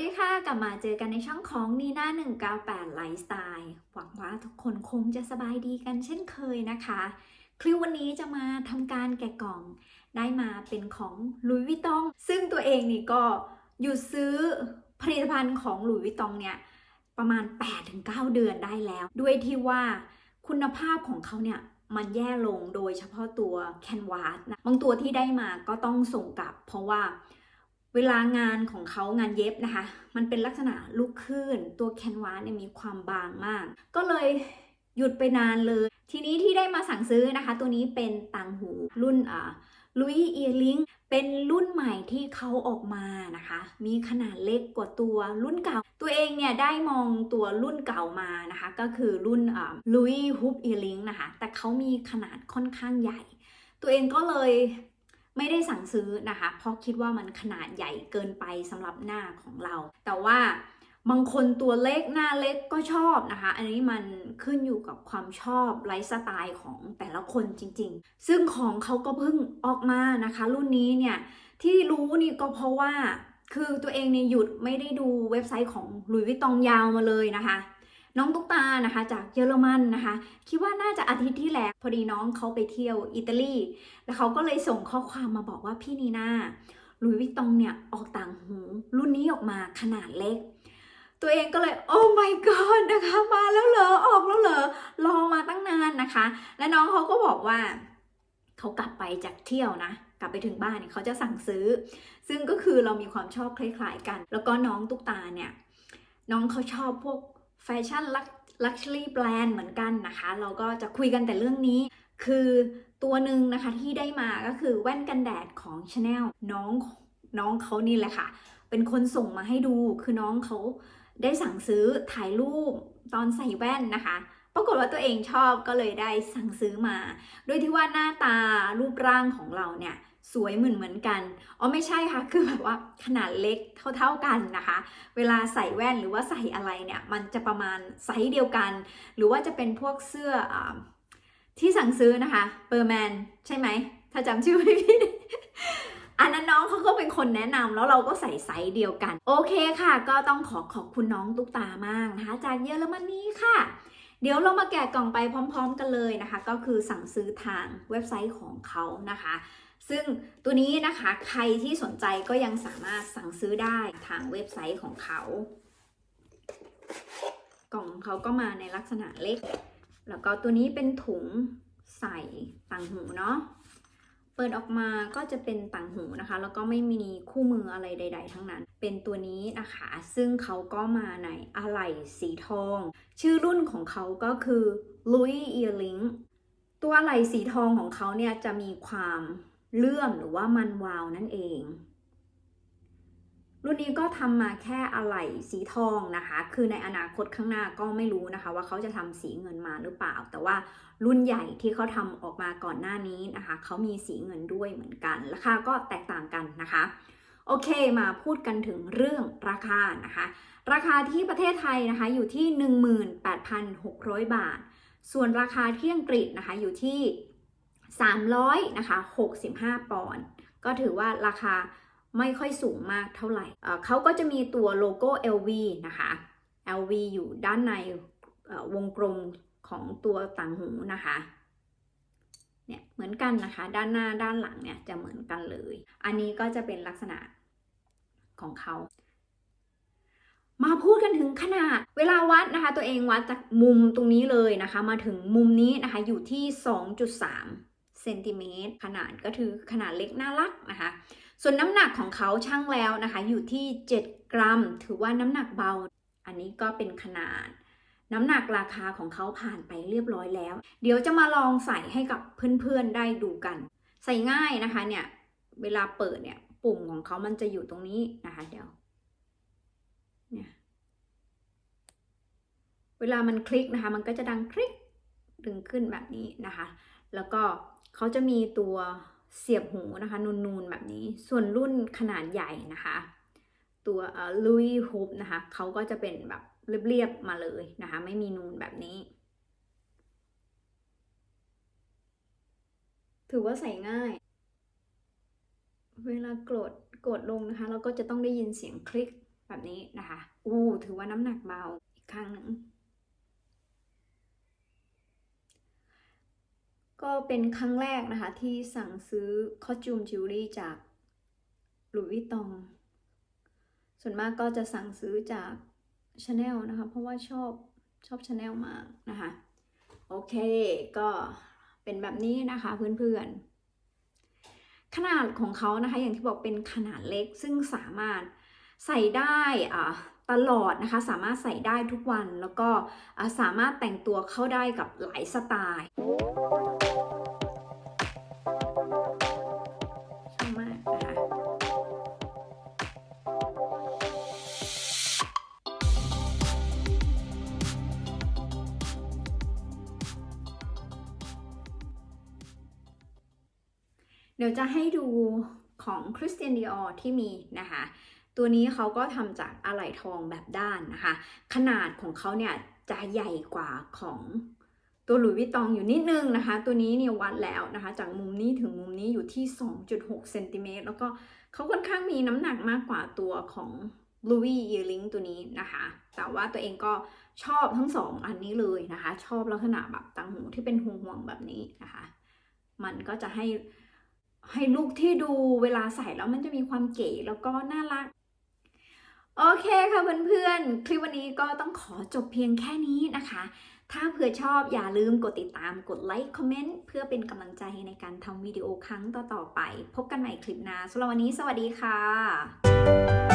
ดีค่ะ กลับมาเจอกันในช่องของนีน่า198ไลฟ์สไตล์หวังว่าทุกคนคงจะสบายดีกันเช่นเคยนะคะ คลิปวันนี้จะมาทำการแกะกล่องได้มาเป็นของลุยวิตอง ซึ่งตัวเองนี่ก็หยุดซื้อผลิตภัณฑ์ของหลุยวิตองเนี่ย ประมาณ 8-9 เดือนได้แล้ว ด้วยที่ว่าคุณภาพของเขาเนี่ยมันแย่ลงโดยเฉพาะตัวแคนวาสนะบางตัวที่ได้มาก็ต้องส่งกลับ เพราะว่า เวลางานของเขางานเย็บนะคะ มันเป็นลักษณะลูกคลื่น ตัวแคนวาสเนี่ยมีความบางมาก ก็เลยหยุดไปนานเลย ทีนี้ที่ได้มาสั่งซื้อนะคะ ตัวนี้เป็นต่างหูรุ่นอ่าลุยเอียริงเป็นรุ่นใหม่ที่เขาออกมานะคะ มีขนาดเล็กกว่าตัวรุ่นเก่า ตัวเองเนี่ยได้มองตัวรุ่นเก่ามานะคะ ก็คือรุ่นลุยฮุบเอียริงนะคะ แต่เขามีขนาดค่อนข้างใหญ่ ตัวเองก็เลย ไม่ได้สั่งซื้อนะคะ เพราะคิดว่ามันขนาดใหญ่เกินไปสำหรับหน้าของเรา แต่ว่าบางคนตัวเล็กหน้าเล็กก็ชอบนะคะ อันนี้มันขึ้นอยู่กับความชอบไลฟ์สไตล์ของแต่ละคนจริง ๆ ซึ่งของเขาก็เพิ่งออกมานะคะ รุ่นนี้เนี่ยที่รู้นี่ก็เพราะว่าคือตัวเองเนี่ยหยุดไม่ได้ดูเว็บไซต์ของหลุยส์วิตตองยาวมาเลยนะคะ น้องตุ๊กตานะคะ จากเยอรมันนะคะ คิดว่าน่าจะอาทิตย์ที่แล้วพอดีน้องเขาไปเที่ยวอิตาลี แล้วเขาก็เลยส่งข้อความมาบอกว่าพี่นีน่าลุยวิตตองเนี่ยออกต่างหูรุ่นนี้ออกมาขนาดเล็ก ตัวเองก็เลยโอ้ my god นะคะ มาแล้วเหรอออกแล้วเหรอรอมาตั้งนานนะคะ และน้องเขาก็บอกว่าเขากลับไปจากเที่ยวนะกลับไปถึงบ้านเนี่ยเขาจะสั่งซื้อ ซึ่งก็คือเรามีความชอบคล้ายๆกัน แล้วก็น้องตุ๊กตาเนี่ย น้องเขาชอบพวก แฟชั่นลักชัวรี่แบรนด์เหมือนกันนะคะ เราก็จะคุยกันแต่เรื่องนี้ คือตัวหนึ่งนะคะที่ได้มาก็คือแว่นกันแดดของ Chanel น้องน้องเขานี่แหละค่ะ เป็นคนส่งมาให้ดูคือน้องเขาได้สั่งซื้อถ่ายรูปตอนใส่แว่นนะคะ ปรากฏว่าตัวเองชอบก็เลยได้สั่งซื้อมา โดยที่ว่าหน้าตารูปร่างของเราเนี่ย สวยเหมือนเหมือนกัน อ๋อไม่ใช่ค่ะ คือแบบว่าขนาดเล็กเท่าๆกันนะคะ เวลาใส่แว่นหรือว่าใส่อะไรเนี่ย มันจะประมาณไซส์เดียวกัน หรือว่าจะเป็นพวกเสื้ออที่สั่งซื้อนะคะเปอร์แมนใช่ไหม ถ้าจำชื่อไม่ผิดอันนั้นน้องเขาก็เป็นคนแนะนำแล้วเราก็ใส่ไซส์เดียวกัน โอเคค่ะ ก็ต้องขอขอบคุณน้องตุ๊กตามากนะคะจากเยอรมนีค่ะ เดี๋ยวเรามาแกะกล่องไปพร้อม ๆ กันเลยนะคะ ก็คือสั่งซื้อทางเว็บไซต์ของเขานะคะ ซึ่งตัวนี้นะคะใครที่สนใจก็ยังสามารถสั่งซื้อได้ทางเว็บไซต์ของเขา กล่องเขาก็มาในลักษณะเล็ก แล้วก็ตัวนี้เป็นถุงใส่ต่างหูเนาะ เปิดออกมาก็จะเป็นต่างหูนะคะ แล้วก็ไม่มีคู่มืออะไรใด ๆ ทั้งนั้น เป็นตัวนี้นะคะ ซึ่งเขาก็มาในอะไหล่สีทอง ชื่อรุ่นของเขาก็คือ Louis Earring ตัวอะไหล่สีทองของเขาเนี่ยจะมีความเลื่อมหรือว่ามันวาวนั่นเอง รุ่นนี้ก็ทำมาแค่อะไหล่สีทองนะคะ คือในอนาคตข้างหน้าก็ไม่รู้นะคะ ว่าเขาจะทำสีเงินมาหรือเปล่า แต่ว่ารุ่นใหญ่ที่เขาทำออกมาก่อนหน้านี้นะคะ เขามีสีเงินด้วยเหมือนกัน ราคาก็แตกต่างกันนะคะ โอเคมาพูดกันถึงเรื่องราคานะคะ ราคาที่ประเทศไทยนะคะอยู่ที่ 18,600 บาท ส่วนราคาที่อังกฤษนะคะอยู่ที่ 300นะคะ65 ปอนด์ ก็ถือว่าราคา ไม่ค่อยสูงมากเท่าไหร่ เขาก็จะมีตัวโลโก้ LV นะคะ LV อยู่ด้านในวงกลมของตัวต่างหูนะคะเนี่ยเหมือนกันนะคะ ด้านหน้าด้านหลังเนี่ยจะเหมือนกันเลย อันนี้ก็จะเป็นลักษณะของเขา มาพูดกันถึงขนาด เวลาวัดนะคะ ตัวเองวัดจากมุมตรงนี้เลยนะคะ มาถึงมุมนี้นะคะอยู่ที่ 2.3เซนติเมตรขนาดก็ถือขนาดเล็กน่ารักนะคะ ส่วนน้ำหนักของเขาช่างแล้วนะคะ อยู่ที่ 7 กรัม ถือว่าน้ำหนักเบา อันนี้ก็เป็นขนาด น้ำหนักราคาของเขาผ่านไปเรียบร้อยแล้ว เดี๋ยวจะมาลองใส่ให้กับเพื่อนๆได้ดูกัน ใส่ง่ายนะคะเนี่ย เวลาเปิดเนี่ย ปุ่มของเขามันจะอยู่ตรงนี้นะคะ เดี๋ยวเนี่ยเวลามันคลิกนะคะ มันก็จะดังคลิกดึงขึ้นแบบนี้นะคะ แล้วก็เขาจะมีตัว เสียบหูนะคะนูนๆแบบนี้ ส่วนรุ่นขนาดใหญ่นะคะ ตัวลุยฮุบนะคะเขาก็จะเป็นแบบเรียบๆมาเลยนะคะ ไม่มีนูนแบบนี้ ถือว่าใส่ง่าย เวลากดกดลงนะคะ เราก็จะต้องได้ยินเสียงคลิกแบบนี้นะคะ อู้ถือว่าน้ำหนักเบาอีกครั้งหนึ่ง ก็เป็นครั้งแรกนะคะที่สั่งซื้อคอสตูมจิวเวลรี่จากหลุยส์วิตตอง ส่วนมากก็จะสั่งซื้อจากชาแนลนะคะ เพราะว่าชอบชอบชาแนลมากนะคะ โอเคก็เป็นแบบนี้นะคะเพื่อนๆ ขนาดของเขานะคะ อย่างที่บอกเป็นขนาดเล็กซึ่งสามารถใส่ได้อ่าตลอดนะคะ สามารถใส่ได้ทุกวันแล้วก็สามารถแต่งตัวเข้าได้กับหลายสไตล์ เดี๋ยวจะให้ดูของ Christian Dior ที่มีนะคะ ตัวนี้เขาก็ทำจากอะไหล่ทองแบบด้านนะคะ ขนาดของเขาเนี่ยจะใหญ่กว่าของตัวหลุยส์วิตองอยู่นิดนึงนะคะ ตัวนี้เนี่ยวัดแล้วนะคะ จากมุมนี้ถึงมุมนี้อยู่ที่ 2.6เซนติเมตรแล้วก็เขาค่อนข้างมีน้ำหนักมากกว่าตัวของ Louis Earring ตัวนี้นะคะ แต่ว่าตัวเองก็ชอบทั้งสองอันนี้เลยนะคะ ชอบลักษณะแบบต่างหูที่เป็นห่วงๆแบบนี้นะคะ มันก็จะให้ ให้ลูกที่ดูเวลาใส่แล้วมันจะมีความเก๋แล้วก็น่ารัก โอเคค่ะเพื่อนๆ คลิปวันนี้ก็ต้องขอจบเพียงแค่นี้นะคะ ถ้าเผื่อชอบอย่าลืมกดติดตามกดไลค์คอมเมนต์เพื่อเป็นกำลังใจในการทำวิดีโอครั้งต่อๆไป พบกันใหม่คลิปหน้าสำหรับวันนี้สวัสดีค่ะ